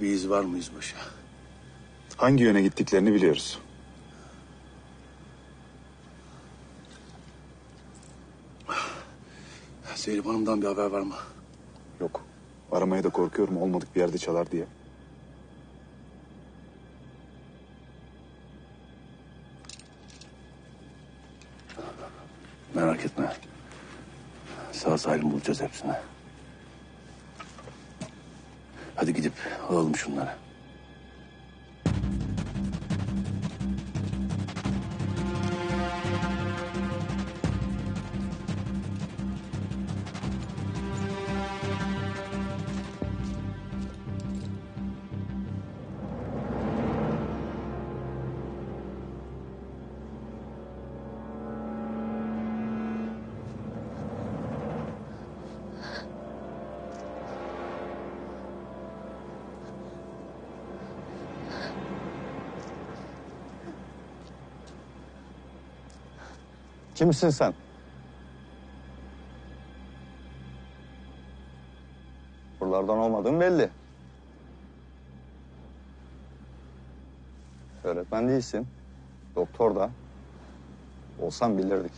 Bir iz var mı yüzbaşı? Hangi yöne gittiklerini biliyoruz. Zeynep Hanım'dan bir haber var mı? Yok. Aramaya da korkuyorum olmadık bir yerde çalar diye. Merak etme. Sağ salim bulacağız hepsini. Hadi gidip alalım şunları. Kimsin sen? Buralardan olmadığın belli. Öğretmen değilsin. Doktor da. Olsan bilirdik.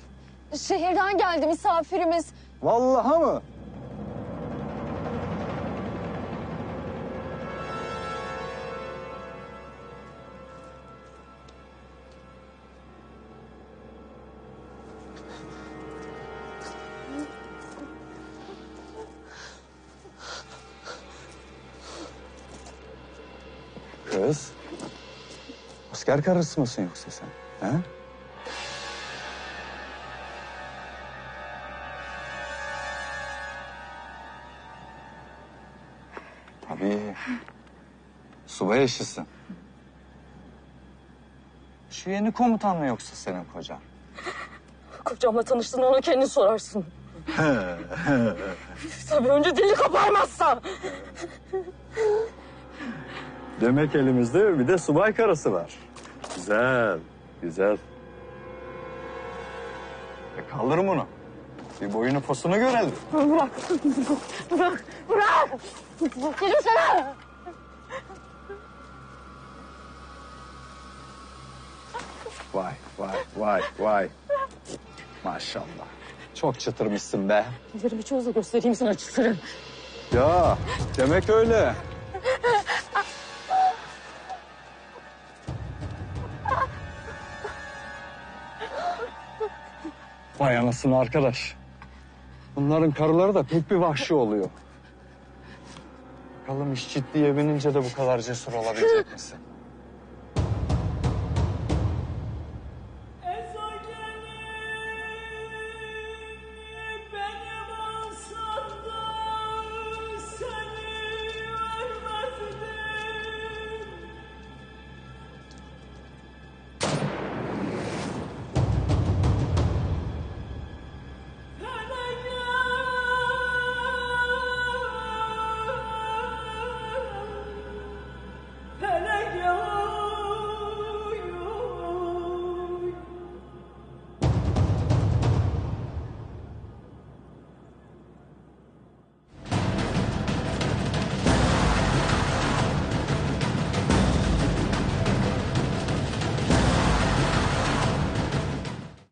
Şehirden geldi misafirimiz. Vallahi mı? Kız. Asker karısı mısın yoksa sen? He? Tabii. Subay eşisin. Şu yeni komutan mı yoksa senin kocan? Kocamla tanıştın ona kendin sorarsın. Tabii önce dili kaparmazsa. Demek elimizde bir de subay karısı var. Güzel, güzel. E kaldırın bunu. Bir boyunu posunu görelim. Bırak, bırak, bırak. Dedim sana. Vay, vay, vay, vay. Maşallah. Çok çıtırmışsın be. Ellerimi de göstereyim sana çıtırın. Ya, demek öyle. Vay anasını arkadaş. Bunların karıları da pek bir vahşi oluyor. Bakalım iş ciddiye binince de bu kadar cesur olabilecek misin?